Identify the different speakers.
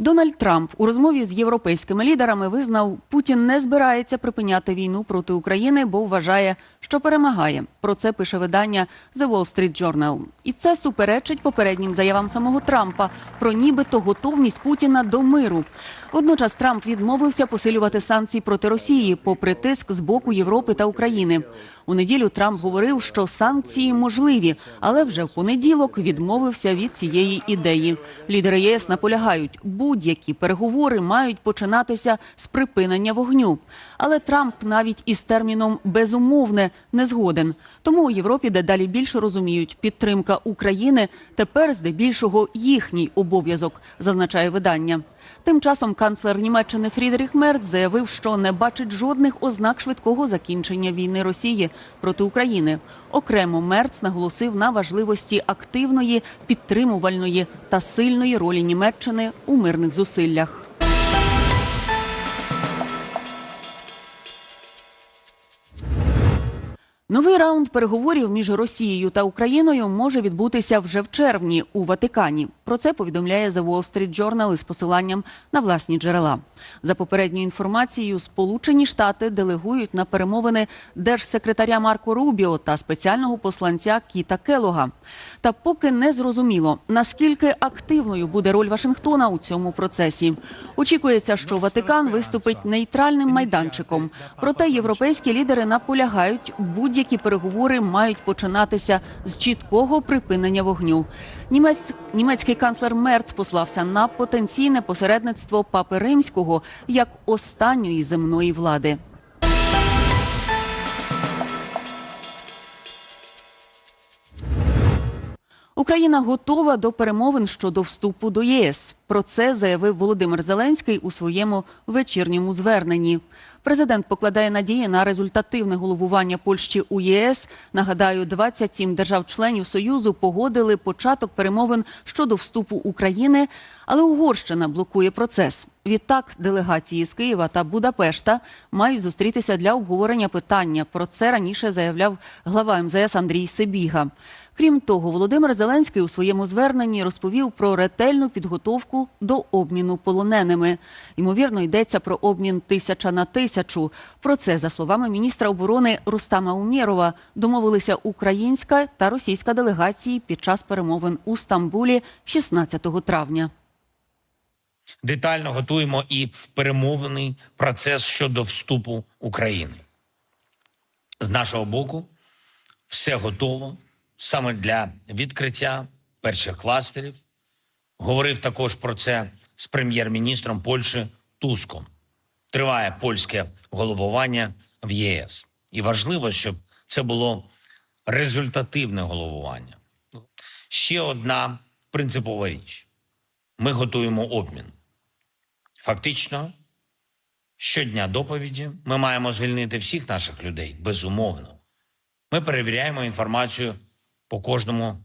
Speaker 1: Дональд Трамп у розмові з європейськими лідерами визнав, Путін не збирається припиняти війну проти України, бо вважає, що перемагає. Про це пише видання The Wall Street Journal. І це суперечить попереднім заявам самого Трампа про нібито готовність Путіна до миру. Водночас Трамп відмовився посилювати санкції проти Росії, попри тиск з боку Європи та України. У неділю Трамп говорив, що санкції можливі, але вже в понеділок відмовився від цієї ідеї. Лідери ЄС наполягають, будь-які переговори мають починатися з припинення вогню. Але Трамп навіть із терміном безумовне не згоден. Тому у Європі дедалі більше розуміють, підтримка України тепер здебільшого їхній обов'язок, зазначає видання. Тим часом канцлер Німеччини Фрідріх Мерц заявив, що не бачить жодних ознак швидкого закінчення війни Росії проти України. Окремо Мерц наголосив на важливості активної, підтримувальної та сильної ролі Німеччини у мирних зусиллях. Новий раунд переговорів між Росією та Україною може відбутися вже в червні у Ватикані. Про це повідомляє The Wall Street Journal із посиланням на власні джерела. За попередньою інформацією, Сполучені Штати делегують на перемовини держсекретаря Марко Рубіо та спеціального посланця Кіта Келога. Та поки не зрозуміло, наскільки активною буде роль Вашингтона у цьому процесі. Очікується, що Ватикан виступить нейтральним майданчиком. Проте європейські лідери наполягають, будь-які переговори мають починатися з чіткого припинення вогню. Німець, німецький канцлер Мерц послався на потенційне посередництво папи римського як останньої земної влади. Україна готова до перемовин щодо вступу до ЄС. Про це заявив Володимир Зеленський у своєму вечірньому зверненні. Президент покладає надії на результативне головування Польщі у ЄС. Нагадаю, 27 держав-членів Союзу погодили початок перемовин щодо вступу України, але Угорщина блокує процес. Відтак, делегації з Києва та Будапешта мають зустрітися для обговорення питання. Про це раніше заявляв глава МЗС Андрій Сибіга. Крім того, Володимир Зеленський у своєму зверненні розповів про ретельну підготовку до обміну полоненими. Ймовірно, йдеться про обмін тисяча на тисячу. Про це, за словами міністра оборони Рустама Умєрова, домовилися українська та російська делегації під час перемовин у Стамбулі 16 травня.
Speaker 2: Детально готуємо і перемовний процес щодо вступу України. З нашого боку, все готово саме для відкриття перших кластерів. Говорив також про це з прем'єр-міністром Польщі Туском. Триває польське головування в ЄС. І важливо, щоб це було результативне головування. Ще одна принципова річ: ми готуємо обмін. Фактично, щодня доповіді ми маємо звільнити всіх наших людей, безумовно. Ми перевіряємо інформацію по кожному